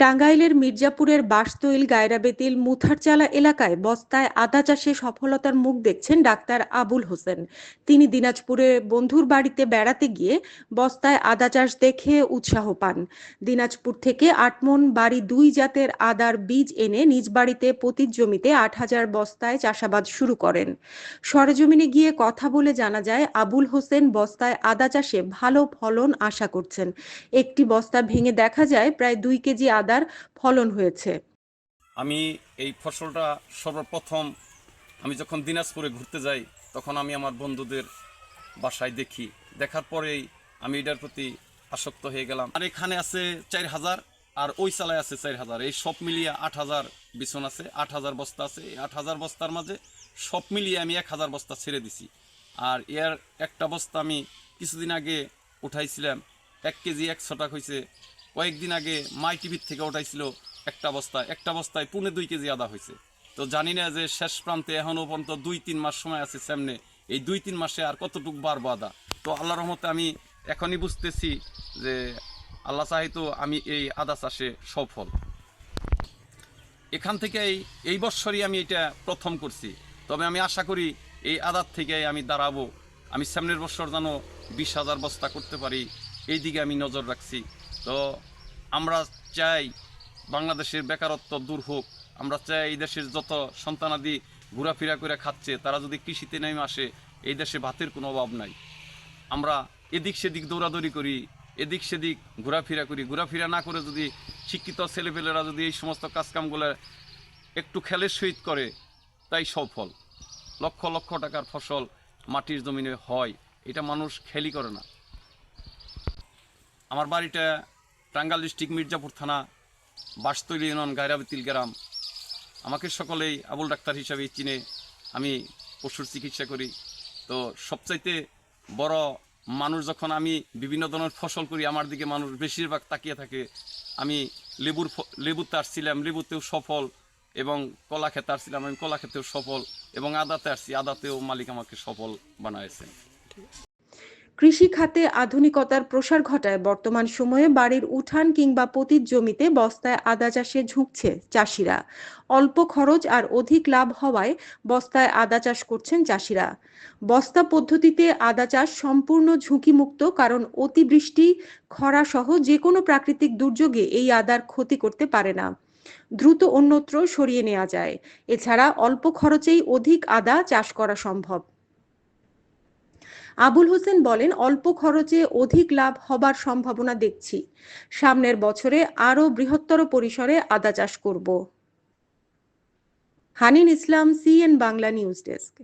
টাঙ্গাইলের মির্জাপুরের বাসতৈল গায়রাবেতিল মুথারচালা এলাকায় বস্তায় আদা চাষে সফলতার মুখ দেখছেন ডাক্তার আবুল হোসেন। তিনি দিনাজপুরে বন্ধুর বাড়িতে বেড়াতে গিয়ে বস্তায় আদা চাষ দেখে উৎসাহ পান। দিনাজপুর থেকে আটমন বাড়ি দুই জাতের আদার বীজ এনে নিজ বাড়িতে পতির জমিতে আট হাজার বস্তায় চাষাবাদ শুরু করেন। সরেজমিনে গিয়ে কথা বলে জানা যায়, আবুল হোসেন বস্তায় আদা চাষে ভালো ফলন আশা করছেন। একটি বস্তা ভেঙে দেখা যায়, প্রায় দুই কেজি আদার ফলন হয়েছে। আমি এই ফসলটা সর্বপ্রথম আমি যখন দিনাজপুরে ঘুরতে যাই, তখন আমি আমার বন্ধুদের বাসায় দেখি। দেখার পরেই আমি এটার প্রতি আসক্ত হয়ে গেলাম। আর এখানে আছে চার হাজার, আর ওই চালায় আছে চার হাজার। এই সব মিলিয়ে আট হাজার বিছন আছে, আট হাজার বস্তা আছে। এই আট হাজার বস্তার মাঝে সব মিলিয়ে আমি এক হাজার বস্তা ছেড়ে দিছি। আর এর একটা বস্তা আমি কিছুদিন আগে উঠাইছিলাম, এক কেজি একশো টাকা হয়েছে কয়েকদিন আগে মাই টিভির থেকে উঠাইছিল একটা বস্তা একটা বস্তায় পুনে দুই কেজি আদা হয়েছে। তো জানি না যে শেষ প্রান্তে এখনও পর্যন্ত দুই তিন মাস সময় আছে সামনে। এই দুই তিন মাসে আর কতটুক বাড়বো আদা? তো আল্লাহ রহমতে আমি এখনই বুঝতেছি যে আল্লাহ চাহিতো আমি এই আদা চাষে সফল। এখান থেকে এই এই বৎসরই আমি এটা প্রথম করছি। তবে আমি আশা করি এই আদার থেকে আমি দাঁড়াবো। আমি সামনের বছর যেন বিশ হাজার বস্তা করতে পারি এই দিকে আমি নজর রাখছি। তো আমরা চাই বাংলাদেশের বেকারত্ব দূর হোক। আমরা চাই এই দেশের যত সন্তানাদি ঘোরাফেরা করে খাচ্ছে, তারা যদি কৃষিতে নেমে আসে, এই দেশে ভাতের কোনো অভাব নাই। আমরা এদিক সেদিক দৌড়াদৌড়ি করি, এদিক সেদিক ঘোরাফেরা করি। ঘোরাফেরা না করে যদি শিক্ষিত ছেলেপেলেরা যদি এই সমস্ত কাজকামগুলো একটু খেলের সহিত করে, তাই সফল। লক্ষ লক্ষ টাকার ফসল মাটির জমিনে হয়, এটা মানুষ খেলি করে না। আমার বাড়িটা টাঙ্গাল ডিস্ট্রিক্ট মির্জাপুর থানা, বাসতৈলি ইউনিয়ন গায়রাবতিল গ্রাম। আমাকে সকলেই আবুল ডাক্তার হিসাবে চিনে। আমি পশুর চিকিৎসা করি। তো সবচাইতে বড় মানুষ যখন আমি বিভিন্ন ধরনের ফসল করি, আমার দিকে মানুষ বেশিরভাগ তাকিয়ে থাকে। আমি লেবুর লেবুতে আসছিলাম, লেবুতেও সফল এবং কলা খেতে আসছিলাম। আমি কলা খেতেও সফল এবং আদাতে আসছি। আদাতেও মালিক আমাকে সফল বানাইছে। কৃষি খাতে আধুনিকতার প্রসার ঘটায়। বর্তমান সময়ে বাড়ির উঠান কিংবা পতির জমিতে বস্তায় আদা চাষে ঝুঁকছে চাষিরা। অল্প খরচ আর অধিক লাভ হওয়ায় বস্তায় আদা চাষ করছেন চাষিরা। বস্তা পদ্ধতিতে আদা চাষ সম্পূর্ণ ঝুঁকিমুক্ত কারণ অতিবৃষ্টি, খরা সহ যে কোনো প্রাকৃতিক দুর্যোগে এই আদার ক্ষতি করতে পারে না। দ্রুত অন্যত্র সরিয়ে নেওয়া যায়। এছাড়া অল্প খরচেই অধিক আদা চাষ করা সম্ভব। আবুল হোসেন বলেন, অল্প খরচে অধিক লাভ হবার সম্ভাবনা দেখছি। সামনের বছরে আরও বৃহত্তর পরিসরে আদা চাষ করব। Hanin Islam, CN Bangla news desk.